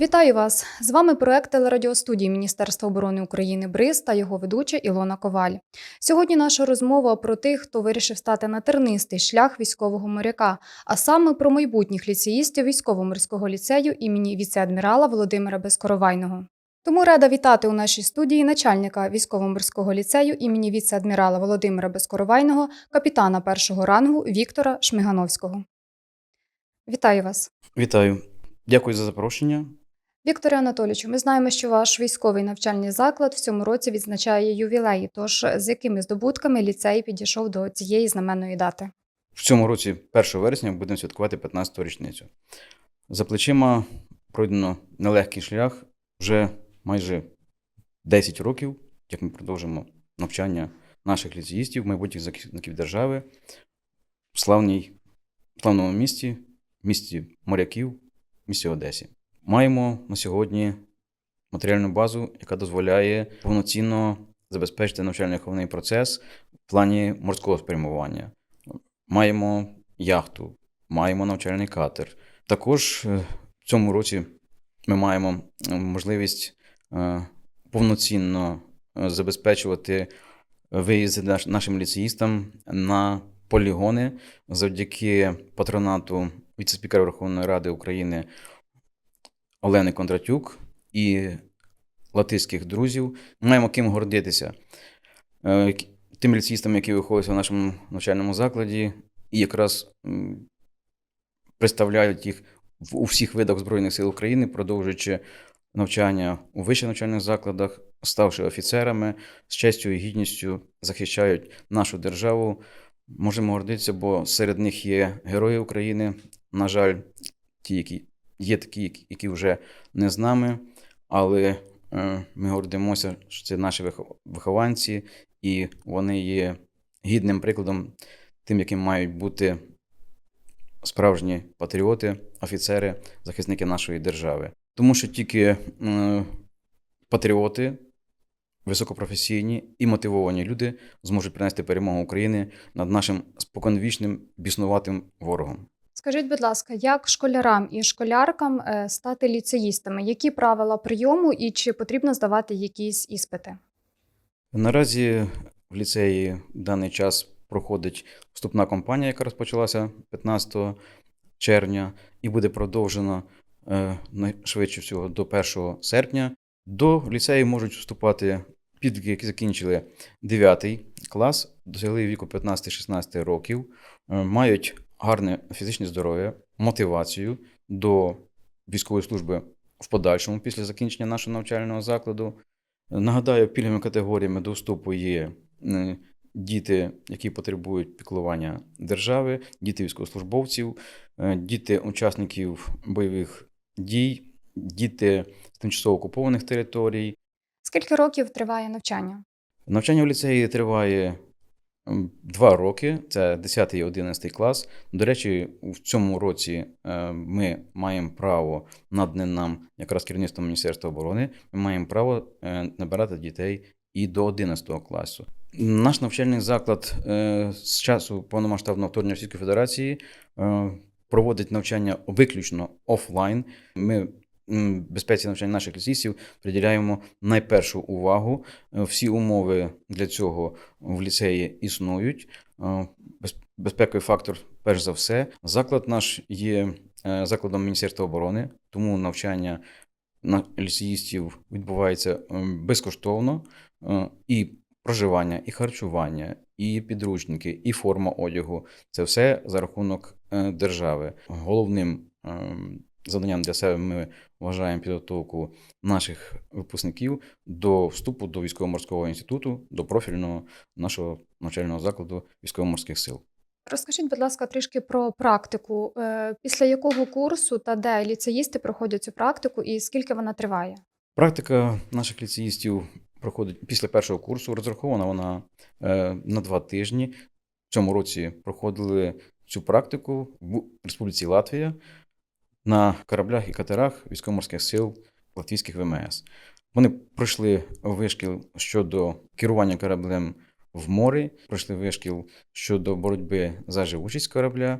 Вітаю вас! З вами проект телерадіостудії Міністерства оборони України БРИЗ та його ведуча Ілона Коваль. Сьогодні наша розмова про тих, хто вирішив стати на тернистий шлях військового моряка, а саме про майбутніх ліцеїстів військово-морського ліцею імені віце-адмірала Володимира Безкоровайного. Тому рада вітати у нашій студії начальника військово-морського ліцею імені віце-адмірала Володимира Безкоровайного, капітана першого рангу Віктора Шмигановського. Вітаю вас! Вітаю. Дякую за запрошення. Вікторе Анатолійовичу, ми знаємо, що ваш військовий навчальний заклад в цьому році відзначає ювілей. Тож з якими здобутками ліцей підійшов до цієї знаменної дати? В цьому році, 1 вересня, будемо святкувати 15-ту річницю. За плечима пройдено нелегкий шлях вже майже 10 років, як ми продовжимо навчання наших ліцеїстів, майбутніх захисників держави в славній, славному місті, місті моряків, місті Одесі. Маємо на сьогодні матеріальну базу, яка дозволяє повноцінно забезпечити навчально-виховний процес в плані морського спрямування. Маємо яхту, маємо навчальний катер. Також е, в цьому році ми маємо е, можливість е, повноцінно забезпечувати виїзди нашим ліцеїстам на полігони завдяки патронату віце-спікера Верховної Ради України Олени Кондратюк і латиських друзів. Маємо ким гордитися. Е, Тим ліцеїстам, які виховуються в нашому навчальному закладі, і якраз представляють їх у всіх видах Збройних сил України, продовжуючи навчання у вищих навчальних закладах, ставши офіцерами, з честю і гідністю захищають нашу державу. Можемо гордитися, бо серед них є герої України. На жаль, ті, які є такі, які- вже не з нами, але е, ми гордимося, що це наші вихованці, і вони є гідним прикладом тим, яким мають бути справжні патріоти, офіцери, захисники нашої держави. Тому що тільки е, патріоти, високопрофесійні і мотивовані люди зможуть принести перемогу України над нашим споконвічним біснуватим ворогом. Скажіть, будь ласка, як школярам і школяркам е, стати ліцеїстами? Які правила прийому і чи потрібно здавати якісь іспити? Наразі в ліцеї в даний час проходить вступна кампанія, яка розпочалася 15 червня, і буде продовжена е, найшвидше всього до 1 серпня. До ліцею можуть вступати підлітки, які закінчили 9 клас, досягли віку 15-16 років, е, мають гарне фізичне здоров'я, мотивацію до військової служби в подальшому після закінчення нашого навчального закладу. Нагадаю, пільговими категоріями до вступу є е, діти, які потребують піклування держави, діти військовослужбовців, е, діти учасників бойових дій, діти з тимчасово окупованих територій. Скільки років триває навчання? Навчання в ліцеї триває два роки, це 10 і 11 клас. До речі, в цьому році е, ми маємо право надане нам якраз керівництвом Міністерства оборони. Ми маємо право е, набирати дітей і до 11 класу. Наш навчальний заклад е, з часу повномасштабного вторгнення Російської Федерації проводить навчання виключно офлайн. Ми безпеці навчання наших ліцеїстів приділяємо найпершу увагу. Е, Всі умови для цього в ліцеї існують. Е, Безпековий фактор, перш за все. Заклад наш є е, закладом Міністерства оборони, тому навчання на ліцеїстів відбувається безкоштовно. І проживання, і харчування, і підручники, і форма одягу це все за рахунок держави. Головним ем, завданням для себе ми вважаємо підготовку наших випускників до вступу до військово-морського інституту, до профільного нашого навчального закладу військово-морських сил. Розкажіть, будь ласка, трішки про практику. Е, Після якого курсу та де ліцеїсти проходять цю практику і скільки вона триває? Практика наших ліцеїстів проходить після першого курсу. Розрахована вона е, на два тижні. В цьому році проходили цю практику в Республіці Латвія на кораблях і катерах військово-морських сил Латвійських ВМС. Вони пройшли вишкіл щодо керування кораблем в морі, пройшли вишкіл щодо боротьби за живучість корабля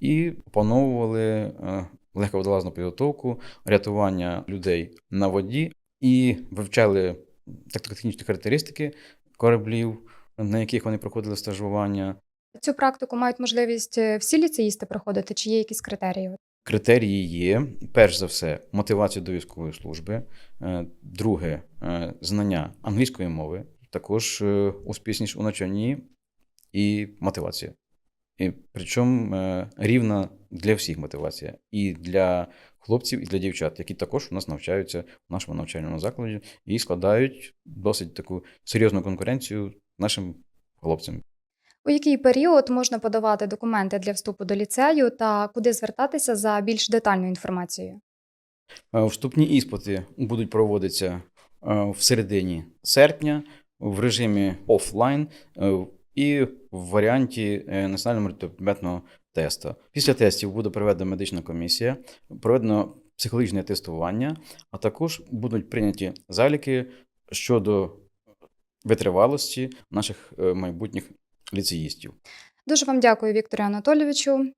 і опановували е, легководолазну підготовку, рятування людей на воді і вивчали тактико-технічні характеристики кораблів, на яких вони проходили стажування. Цю практику мають можливість е, всі ліцеїсти проходити, чи є якісь критерії? Критерії є: перш за все, мотивація до військової служби, Е, друге е, знання англійської мови, також е, успішність у навчанні і мотивація. І причому рівна для всіх мотивація, і для хлопців, і для дівчат, які також у нас навчаються в нашому навчальному закладі і складають досить таку серйозну конкуренцію нашим хлопцям. У який період можна подавати документи для вступу до ліцею та куди звертатися за більш детальною інформацією? Е, Вступні іспити будуть проводитися е, в середині серпня в режимі офлайн е, і в варіанті національного предметного тесту. Після тестів буде проведена медична комісія, проведено психологічне тестування, а також будуть прийняті заліки щодо витривалості наших майбутніх ліцеїстів. Дуже вам дякую, Віктору Анатолійовичу.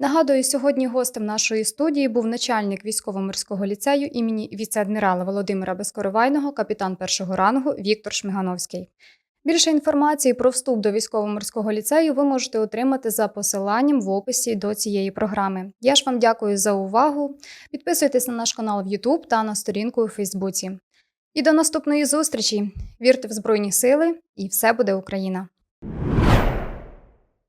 Нагадую, сьогодні гостем нашої студії був начальник військово-морського ліцею імені віце-адмірала Володимира Безкоровайного, капітан першого рангу Віктор Шмигановський. Більше інформації про вступ до військово-морського ліцею ви можете отримати за посиланням в описі до цієї програми. Я ж вам дякую за увагу. Підписуйтесь на наш канал в YouTube та на сторінку у Фейсбуці. І до наступної зустрічі! Вірте в Збройні Сили, і все буде Україна!